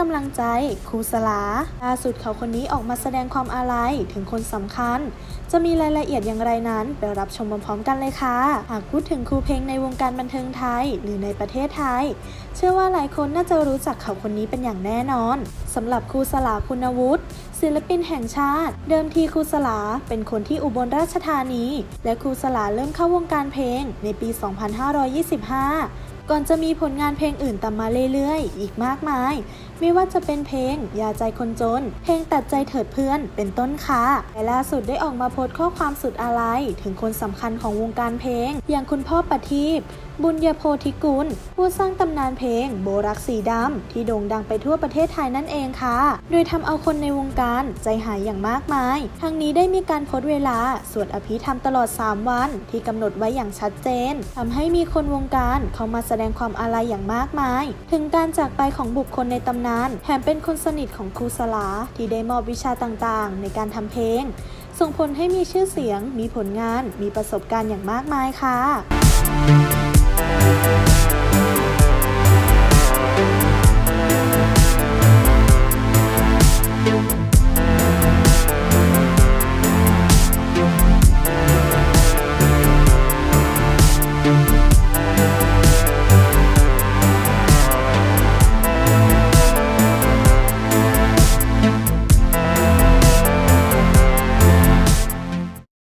กำลังใจครูสลาล่าสุดเขาคนนี้ออกมาแสดงความอาลัยถึงคนสำคัญ จะมีรายละเอียดอย่างไรนั้น ไปรับชมพร้อมๆกันเลยค่ะ หากพูดถึงครูเพลงในวงการบันเทิงไทยหรือในประเทศไทย เชื่อว่าหลายคนน่าจะรู้จักเขาคนนี้เป็นอย่างแน่นอนสำหรับครูสลาคุณวุฒิศิลปินแห่งชาติ เดิมทีครูสลาเป็นคนที่อุบลราชธานี และครูสลาเริ่มเข้าวงการเพลงในปี 2525 ก่อนจะมีผลงานเพลงอื่นตามมาเรื่อยๆ อีกมากมาย ไม่ว่าจะเป็นเพลง ยาใจคนจน เพลงตัดใจเถิดเพื่อน เป็นต้นค่ะและล่าสุดได้ออกมาโพสต์ข้อความสุดอาลัยถึงคนสำคัญของวงการเพลง อย่างคุณพ่อประทีปบุญญาโพธิกุล ผู้สร้างตำนานเพลง โบรักสีดำ ที่โด่งดังไปทั่วประเทศไทยนั่นเองค่ะ โดยทำเอาคนในวงการใจหายอย่างมากมาย ทั้งนี้ได้มีการโพสต์เวลา สวดอภิธรรมตลอด 3 วัน ที่กำหนดไว้อย่างชัดเจนทำให้มีคนวงการเข้ามาแสดงความอาลัยอย่างมากมาย ถึงการจากไปของบุคคลในตำนาน แถมเป็นคนสนิทของครูสลาที่ได้มอบวิชาต่างๆ ในการทำเพลง ส่งผลให้มีชื่อเสียง มีผลงาน มีประสบการณ์อย่างมากมายค่ะ